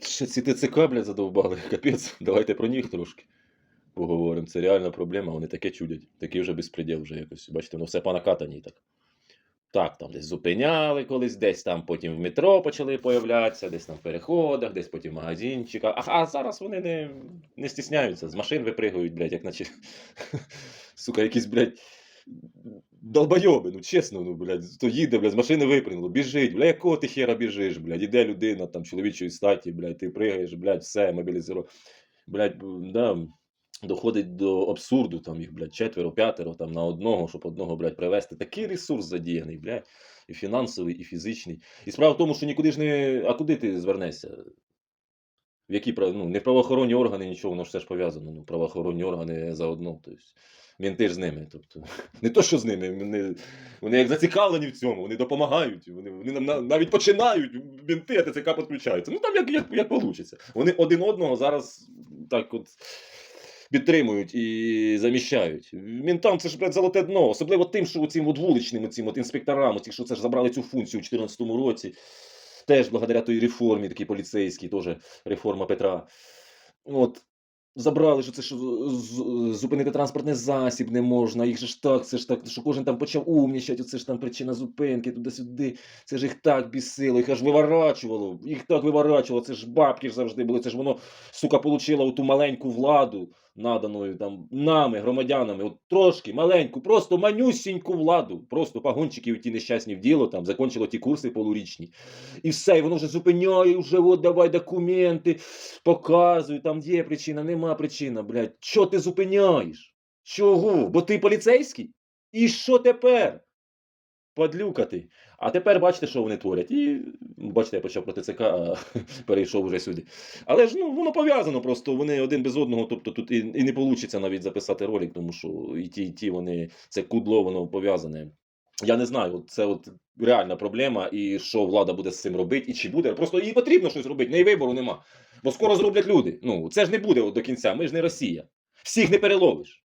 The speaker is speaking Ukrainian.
Ще, ці ТЦК, блядь, задовбали. Капець, давайте про них трошки поговоримо. Це реальна проблема, вони таке чудять. Такий вже безпреділ вже якось. Бачите, воно все по накатаній так. Так, там десь зупиняли колись, десь там потім в метро почали появлятися, десь там в переходах, десь потім в магазинчиках. А, а зараз вони не, не стісняються, з машин випригують, блядь, як наче. Сука, якісь, блядь, долбойоби, ну чесно, ну, блядь, то їде, блядь, з машини випрыгнуло, біжить, блядь, якого ти хера біжиш, блядь, іде людина там чоловічої статі, блядь, ти пригаєш, блядь, все, мобілізував. Блядь, да, доходить до абсурду, там їх, блядь, четверо, п'ятеро там на одного, щоб одного, блядь, привезти. Такий ресурс задіяний, блядь, і фінансовий, і фізичний. І справа в тому, що нікуди ж не. А куди ти звернешся? В які ну, не правоохоронні органи, нічого, воно ж все ж пов'язано. Ну, правоохоронні органи заодно. Тобто, мінти ж з ними. Тобто, не то, що з ними, вони, вони як зацікавлені в цьому, вони допомагають, вони, вони нам навіть починають, мінти, а ТЦК підключаються. Ну там як, як, як вийде. Вони один одного зараз так от підтримують і заміщають. Мінтам це ж, блядь, золоте дно. Особливо тим, що цим вуличним цим от інспекторам, оці, що це ж забрали цю функцію у 2014 році. Теж благодаря той реформі, такій поліцейській, теж реформа Петра. От, забрали, що це що зупинити транспортний засіб не можна, їх же ж так, це ж так, що кожен там почав умнічати, це ж там причина зупинки, туди-сюди. Це ж їх так бісило, їх аж виворачувало, їх так виворачувало, це ж бабки ж завжди були, це ж воно, сука, получило ту маленьку владу, наданою там нами, громадянами, от трошки маленьку, просто манюсіньку владу, просто пагончиків ті нещасні в діло, там, закончило ті курси полурічні. І все, і воно вже зупиняє, вже от давай документи, показуй, там є причина, нема причина, блядь. Що ти зупиняєш? Чого? Бо ти поліцейський? І що тепер? Подлюкати. А тепер бачите, що вони творять. І ну, бачите, я почав про ТЦК, а перейшов вже сюди. Але ж ну, воно пов'язано просто, вони один без одного, тобто тут і, і не вийде навіть записати ролик, тому що і ті, і ті вони, це кудло, воно пов'язане. Я не знаю, це от реальна проблема, і що влада буде з цим робити, і чи буде. Просто їй потрібно щось робити, неї вибору нема. Бо скоро зроблять люди. Ну, це ж не буде от до кінця, ми ж не Росія. Всіх не переловиш.